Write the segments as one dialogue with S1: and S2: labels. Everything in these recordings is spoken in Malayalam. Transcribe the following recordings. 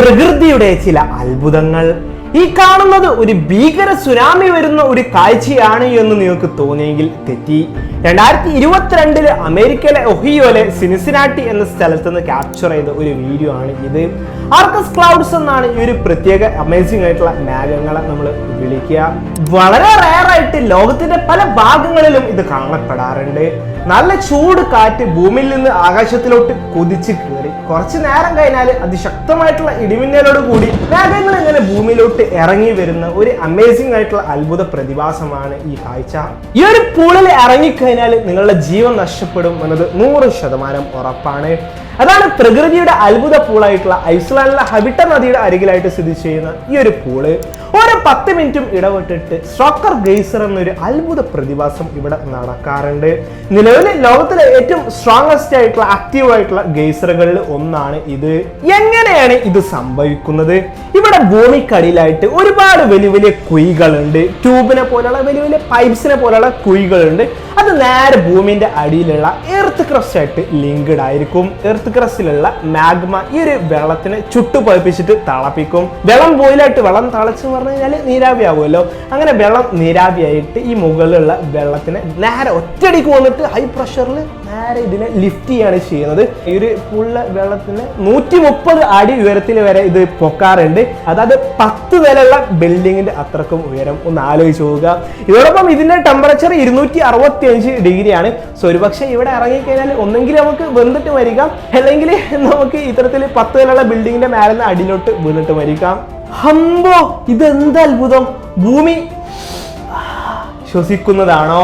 S1: പ്രകൃതിയുടെ ചില അത്ഭുതങ്ങൾ. ഈ കാണുന്നത് ഒരു ഭീകര സുനാമി വരുന്ന ഒരു കാഴ്ചയാണ് എന്ന് നിങ്ങൾക്ക് തോന്നിയെങ്കിൽ തെറ്റി. രണ്ടായിരത്തി ഇരുപത്തിരണ്ടിൽ അമേരിക്കയിലെ ഒഹിയോലെ സിനിസിനാട്ടി എന്ന സ്ഥലത്ത് നിന്ന് ക്യാപ്ചർ ചെയ്ത ഒരു വീഡിയോ ആണ് ഇത്. ആർക്കസ് ക്ലൗഡ്സ് എന്നാണ് ഈ ഒരു പ്രത്യേക അമേസിംഗ് ആയിട്ടുള്ള മേഘങ്ങളെ നമ്മൾ വിളിക്കുക. വളരെ റയർ ആയിട്ട് ലോകത്തിന്റെ പല ഭാഗങ്ങളിലും ഇത് കാണപ്പെടാറുണ്ട്. നല്ല ചൂട് കാറ്റ് ഭൂമിയിൽ നിന്ന് ആകാശത്തിലോട്ട് കുതിച്ച് കയറി കുറച്ച് നേരം കഴിഞ്ഞാൽ അതിശക്തമായിട്ടുള്ള ഇടിമിന്നലോട് കൂടി മേഘങ്ങൾ ഇങ്ങനെ ഭൂമിയിലോട്ട് ഇറങ്ങി വരുന്ന ഒരു അമേസിംഗ് ആയിട്ടുള്ള അത്ഭുത പ്രതിഭാസമാണ് ഈ കാഴ്ച. ഈ ഒരു പൂളിൽ ഇറങ്ങിക്കഴിഞ്ഞാൽ നിങ്ങളുടെ ജീവൻ നഷ്ടപ്പെടും എന്നത് നൂറ് ശതമാനം ഉറപ്പാണ്. അതാണ് പ്രകൃതിയുടെ അത്ഭുത പൂളായിട്ടുള്ള ഐസ്ലാൻഡിലെ ഹബിട്ട നദിയുടെ അരികിലായിട്ട് സ്ഥിതി ചെയ്യുന്ന ഈ ഒരു പൂൾ. ഓരോ പത്ത് മിനിറ്റും ഇടവിട്ടിട്ട് സ്ട്രോക്കർ ഗെയ്സർ എന്നൊരു അത്ഭുത പ്രതിഭാസം ഇവിടെ നടക്കാറുണ്ട്. നിലവിൽ ലോകത്തിലെ ഏറ്റവും സ്ട്രോങ്സ്റ്റ് ആയിട്ടുള്ള ആക്റ്റീവ് ആയിട്ടുള്ള ഗെയ്സറുകളിൽ ഒന്നാണ് ഇത്. എങ്ങനെയാണ് ഇത് സംഭവിക്കുന്നത്? ഇവിടെ ഭൂമിക്കടിയിലായിട്ട് ഒരുപാട് വലിയ വലിയ കുഴികളുണ്ട്. ട്യൂബിനെ പോലെയുള്ള വലിയ വലിയ പൈപ്സിനെ പോലെയുള്ള കുഴികളുണ്ട്. അത് നേരെ ഭൂമിന്റെ അടിയിലുള്ള എർത്ത് ക്രസ്റ്റ് ആയിട്ട് ലിങ്ക്ഡ് ആയിരിക്കും. എർത്ത് ക്രസ്റ്റിലുള്ള മാഗ്മ ഈ ഒരു വെള്ളത്തിനെ ചുട്ടുപഴപ്പിച്ചിട്ട് തിളപ്പിക്കും. വെള്ളം ബോയിലായിട്ട് വെള്ളം തിളച്ച് പറഞ്ഞു കഴിഞ്ഞാൽ നീരാവി ആവുമല്ലോ അങ്ങനെ വെള്ളം നീരാവിയായിട്ട് ഈ മുകളിലുള്ള വെള്ളത്തിനെ നേരെ ഒറ്റടിക്ക് വന്നിട്ട് ഹൈ പ്രഷറിൽ നേരെ ഇതിനെ ലിഫ്റ്റ് ചെയ്യാണ് ചെയ്യുന്നത്. ഈ ഒരു പുള്ള വെള്ളത്തിന് നൂറ്റി മുപ്പത് അടി ഉയരത്തിൽ വരെ ഇത് പൊക്കാറുണ്ട്. അതായത് പത്ത് നിലയുള്ള ബിൽഡിങ്ങിന്റെ അത്രക്കും ഉയരം. ഒന്ന് ആലോചിച്ച് പോവുക ഇതോടൊപ്പം ഇതിന്റെ ടെമ്പറേച്ചർ ഇരുന്നൂറ്റി അറുപത്തി അഞ്ച് ഡിഗ്രിയാണ്. സോ ഒരുപക്ഷെ ഇവിടെ ഇറങ്ങിക്കഴിഞ്ഞാൽ ഒന്നെങ്കിൽ നമുക്ക് വെന്തിട്ട് മരിക്കാം. അല്ലെങ്കിൽ നമുക്ക് ഇത്തരത്തിൽ പത്ത് നിലയുള്ള ബിൽഡിങ്ങിന്റെ മേലെ നിന്ന് അടിയിലോട്ട് വീണിട്ട് മരിക്കാം. ഹമ്പോ ഇതെന്ത് അത്ഭുതം? ഭൂമി. ശ്വസിക്കുന്നതാണോ?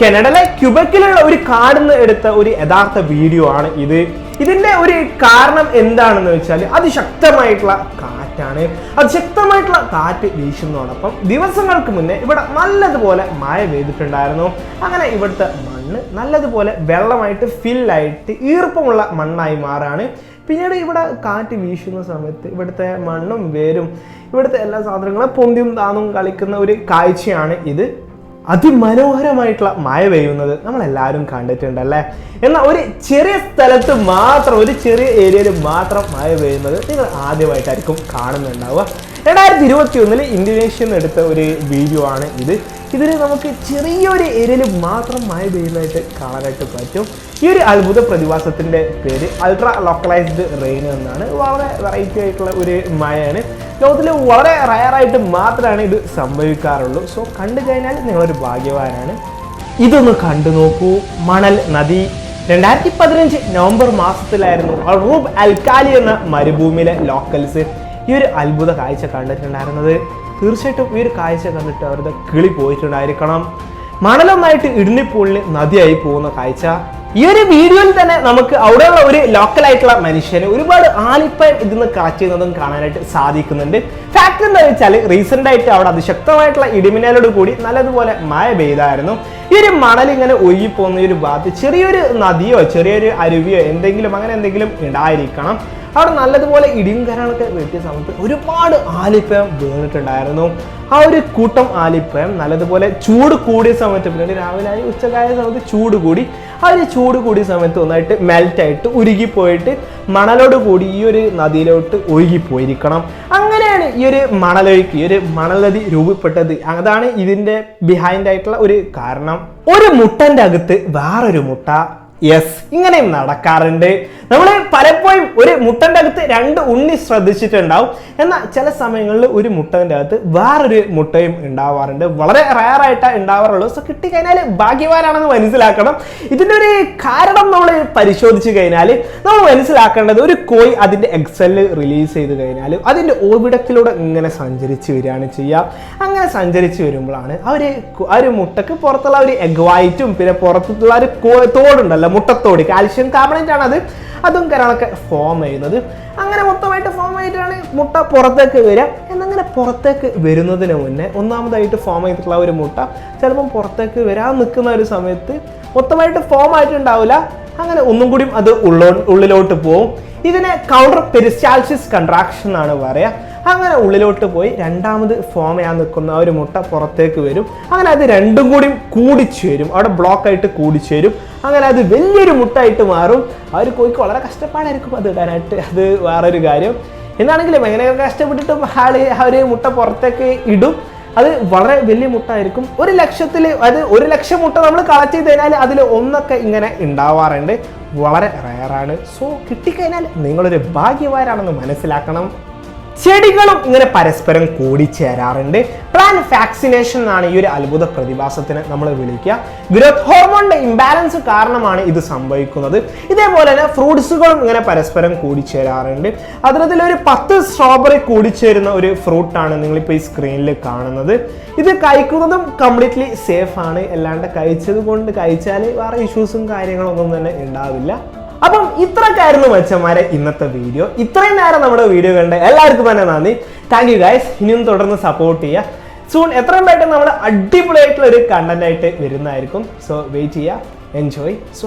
S1: കനഡയിലെ ക്യുബക്കിലുള്ള ഒരു കാടിന്ന് എടുത്ത ഒരു യഥാർത്ഥ വീഡിയോ ആണ് ഇത്. ഇതിന്റെ ഒരു കാരണം എന്താണെന്ന് വെച്ചാൽ അതിശക്തമായിട്ടുള്ള കാറ്റാണ്. അതിശക്തമായിട്ടുള്ള കാറ്റ് വീശുന്നതോടൊപ്പം ദിവസങ്ങൾക്ക് മുന്നേ ഇവിടെ നല്ലതുപോലെ മഴ പെയ്തിട്ടുണ്ടായിരുന്നു. അങ്ങനെ ഇവിടുത്തെ മണ്ണ് നല്ലതുപോലെ വെള്ളമായിട്ട് ഫില്ലായിട്ട് ഈർപ്പമുള്ള മണ്ണായി മാറാണ്. പിന്നീട് ഇവിടെ കാറ്റ് വീശുന്ന സമയത്ത് ഇവിടുത്തെ മണ്ണും വേരും. ഇവിടുത്തെ എല്ലാ സാധനങ്ങളും പൊന്തിയും താന്നും കളിക്കുന്ന ഒരു കാഴ്ചയാണ് ഇത്. അതിമനോഹരമായിട്ടുള്ള മഴ പെയ്യുന്നത് നമ്മൾ എല്ലാവരും കണ്ടിട്ടുണ്ടല്ലേ? എന്നാൽ ഒരു ചെറിയ സ്ഥലത്ത് മാത്രം ഒരു ചെറിയ ഏരിയയിൽ മാത്രം മഴ പെയ്യുന്നത് നിങ്ങൾ ആദ്യമായിട്ടായിരിക്കും കാണുന്നുണ്ടാവുക. രണ്ടായിരത്തി ഇരുപത്തി ഒന്നിൽ ഇന്തോനേഷ്യയിൽ നിന്ന് എടുത്ത ഒരു വീഡിയോ ആണ് ഇത്. ഇതിൽ നമുക്ക് ചെറിയൊരു ഏരിയയിൽ മാത്രം മഴ പെയ്യുന്നതായിട്ട് കാണാനായിട്ട് പറ്റും. ഈ ഒരു അത്ഭുത പ്രതിഭാസത്തിന്റെ പേര് അൾട്രാ ലോക്കലൈസ്ഡ് റെയിൻ എന്നാണ്. വളരെ വെറൈറ്റി ആയിട്ടുള്ള ഒരു മഴയാണ്. ലോകത്തിൽ വളരെ റയറായിട്ട് മാത്രമാണ് ഇത് സംഭവിക്കാറുള്ളൂ. സോ കണ്ടു കഴിഞ്ഞാൽ നിങ്ങളൊരു ഭാഗ്യവാനാണ്. ഇതൊന്ന് കണ്ടു നോക്കൂ. മണൽ നദി. രണ്ടായിരത്തി പതിനഞ്ച് നവംബർ മാസത്തിലായിരുന്നു അറൂബ് അൽക്കാലി എന്ന മരുഭൂമിയിലെ ലോക്കൽസ് ഈ ഒരു അത്ഭുത കാഴ്ച കണ്ടിട്ടുണ്ടായിരുന്നത്. തീർച്ചയായിട്ടും ഈ ഒരു കാഴ്ച കണ്ടിട്ട് അവരുടെ കിളി പോയിട്ടുണ്ടായിരിക്കണം. മണലൊന്നായിട്ട് ഇടിഞ്ഞിപ്പൂളിന് നദിയായി പോകുന്ന കാഴ്ച. ഈ ഒരു വീഡിയോയിൽ തന്നെ നമുക്ക് അവിടെയുള്ള ഒരു ലോക്കലായിട്ടുള്ള മനുഷ്യന് ഒരുപാട് ആലിപ്പയം ഇതിന്ന് കളക്ട് ചെയ്യുന്നതും കാണാനായിട്ട് സാധിക്കുന്നുണ്ട്. ഫാക്ട് എന്താ വെച്ചാൽ റീസെന്റ് ആയിട്ട് അവിടെ അതിശക്തമായിട്ടുള്ള ഇടിമിന്നലോട് കൂടി നല്ലതുപോലെ മഴ പെയ്തായിരുന്നു. ഈ ഒരു മണൽ ഇങ്ങനെ ഒഴുകി പോകുന്ന ഒരു ഭാഗത്ത് ചെറിയൊരു നദിയോ ചെറിയൊരു അരുവിയോ എന്തെങ്കിലും അങ്ങനെ എന്തെങ്കിലും ഉണ്ടായിരിക്കണം. അവിടെ നല്ലതുപോലെ ഇടിയും കരങ്ങളൊക്കെ വെട്ടിയ സമയത്ത് ഒരുപാട് ആലിപ്പയം വീണിട്ടുണ്ടായിരുന്നു. ആ ഒരു കൂട്ടം ആലിപ്പയം നല്ലതുപോലെ ചൂട് കൂടിയ സമയത്ത് പിന്നീട് രാവിലെ ആയി ഉച്ചക്കായ സമയത്ത് ചൂട് കൂടി. ആ ഒരു ചൂട് കൂടിയ സമയത്ത് ഒന്നായിട്ട് മെൽറ്റായിട്ട് ഉരുകിപ്പോയിട്ട് മണലോട് കൂടി ഈ ഒരു നദിയിലോട്ട് ഒഴുകിപ്പോയിരിക്കണം. അങ്ങനെയാണ് ഈ ഒരു മണലൊഴുക്ക് ഈ ഒരു നദി രൂപപ്പെട്ടത്? അതാണ് ഇതിന്റെ ബിഹൈൻഡ് ആയിട്ടുള്ള ഒരു കാരണം. ഒരു മുട്ടന്റെ അകത്ത് വേറൊരു മുട്ട യെസ് ഇങ്ങനെയും നടക്കാറുണ്ട്. നമ്മൾ പലപ്പോഴും ഒരു മുട്ടന്റെ അകത്ത് രണ്ട് ഉണ്ണി ശ്രദ്ധിച്ചിട്ടുണ്ടാവും. എന്നാൽ ചില സമയങ്ങളിൽ ഒരു മുട്ടന്റെ അകത്ത് വേറൊരു മുട്ടയും ഉണ്ടാവാറുണ്ട്. വളരെ റയറായിട്ടാണ് ഉണ്ടാവാറുള്ളൂ. സോ കിട്ടിക്കഴിഞ്ഞാൽ ഭാഗ്യവാനാണെന്ന് മനസ്സിലാക്കണം. ഇതിന്റെ ഒരു കാരണം നമ്മൾ പരിശോധിച്ച് കഴിഞ്ഞാൽ നമ്മൾ മനസ്സിലാക്കേണ്ടത് ഒരു കോയി അതിന്റെ എക്സെൽ റിലീസ് ചെയ്ത് കഴിഞ്ഞാൽ അതിന്റെ ഓവിടത്തിലൂടെ ഇങ്ങനെ സഞ്ചരിച്ച് വരികയാണ് ചെയ്യുക. അങ്ങനെ സഞ്ചരിച്ച് വരുമ്പോഴാണ് ആ ഒരു ആ ഒരു മുട്ടക്ക് പുറത്തുള്ള ഒരു എഗ് വൈറ്റും പിന്നെ പുറത്തുള്ള ഒരു തോടുണ്ടല്ലോ മുട്ടത്തോട്. കാൽഷ്യം കാർബണേറ്റ് ആണ് അത്. അതും കരളൊക്കെ ഫോം ചെയ്യുന്നത്. അങ്ങനെ മൊത്തമായിട്ട് ഫോം ആയിട്ടാണ് മുട്ട പുറത്തേക്ക് വരിക. എന്നങ്ങനെ പുറത്തേക്ക് വരുന്നതിന് മുന്നേ ഒന്നാമതായിട്ട് ഫോം ചെയ്തിട്ടുള്ള ഒരു മുട്ട ചിലപ്പം പുറത്തേക്ക് വരാൻ നിൽക്കുന്ന ഒരു സമയത്ത് മൊത്തമായിട്ട് ഫോം ആയിട്ടുണ്ടാവില്ല. അങ്ങനെ ഒന്നും കൂടിയും അത് ഉള്ളോ ഉള്ളിലോട്ട് പോവും. ഇതിനെ കൗണ്ടർ പെരിസ്റ്റാൽസിസ് കൺട്രാക്ഷൻ എന്നാണ് പറയുക. അങ്ങനെ ഉള്ളിലോട്ട് പോയി രണ്ടാമത് ഫോം ചെയ്യാൻ നിൽക്കുന്ന ഒരു മുട്ട പുറത്തേക്ക് വരും. അങ്ങനെ അത് രണ്ടും കൂടി കൂടിച്ചേരും അവിടെ ബ്ലോക്ക് ആയിട്ട് കൂടിച്ചേരും അങ്ങനെ അത് വലിയൊരു മുട്ടായിട്ട് മാറും. ആ ഒരു കോഴിക്ക് വളരെ കഷ്ടപ്പാടായിരിക്കും അത് ഇടാനായിട്ട്. അത് വേറൊരു കാര്യം. എന്നാണെങ്കിലും എങ്ങനെ കഷ്ടപ്പെട്ടിട്ടും ആൾ ആ ഒരു മുട്ട പുറത്തേക്ക് ഇടും. അത് വളരെ വലിയ മുട്ടായിരിക്കും. ഒരു ലക്ഷത്തിൽ അത് ഒരു ലക്ഷം മുട്ട നമ്മൾ കളക്ട് ചെയ്ത് കഴിഞ്ഞാൽ അതിൽ ഒന്നൊക്കെ ഇങ്ങനെ ഉണ്ടാവാറുണ്ട്. വളരെ റയറാണ് സോ കിട്ടിക്കഴിഞ്ഞാൽ നിങ്ങളൊരു ഭാഗ്യവാരാണെന്ന് മനസ്സിലാക്കണം. ചെടികളും ഇങ്ങനെ പരസ്പരം കൂടി ചേരാറുണ്ട് പ്ലാൻ ഫാക്സിനേഷൻ എന്നാണ് ഈ ഒരു അത്ഭുത പ്രതിഭാസത്തിന് നമ്മൾ വിളിക്കുക. ഗ്രോത്ത് ഹോർമോണിന്റെ ഇംബാലൻസ് കാരണമാണ് ഇത് സംഭവിക്കുന്നത്. ഇതേപോലെ തന്നെ ഫ്രൂട്ട്സുകളും ഇങ്ങനെ പരസ്പരം കൂടി ചേരാറുണ്ട് അതിനകത്തിൽ ഒരു പത്ത് സ്ട്രോബെറി കൂടിച്ചേരുന്ന ഒരു ഫ്രൂട്ടാണ് നിങ്ങളിപ്പോൾ ഈ സ്ക്രീനിൽ കാണുന്നത്. ഇത് കഴിക്കുന്നതും കംപ്ലീറ്റ്ലി സേഫ് ആണ്. അല്ലാണ്ട് കഴിച്ചത് കൊണ്ട് കഴിച്ചാൽ വേറെ ഇഷ്യൂസും കാര്യങ്ങളൊന്നും തന്നെ ഉണ്ടാവില്ല. അപ്പം ഇത്രക്കായിരുന്നു മച്ചന്മാരെ ഇന്നത്തെ വീഡിയോ. ഇത്രയും നേരം നമ്മുടെ വീഡിയോ കണ്ട എല്ലാവർക്കും തന്നെ നന്ദി. താങ്ക് യു ഗൈസ് ഇനിയും തുടർന്ന് സപ്പോർട്ട് ചെയ്യുക. സൂൺ എത്രയും പെട്ടെന്ന് നമ്മൾ അടിപൊളിയായിട്ടുള്ള ഒരു കണ്ടന്റ് ആയിട്ട് വരുന്നതായിരിക്കും. സോ വെയിറ്റ് ചെയ്യുക. Enjoy so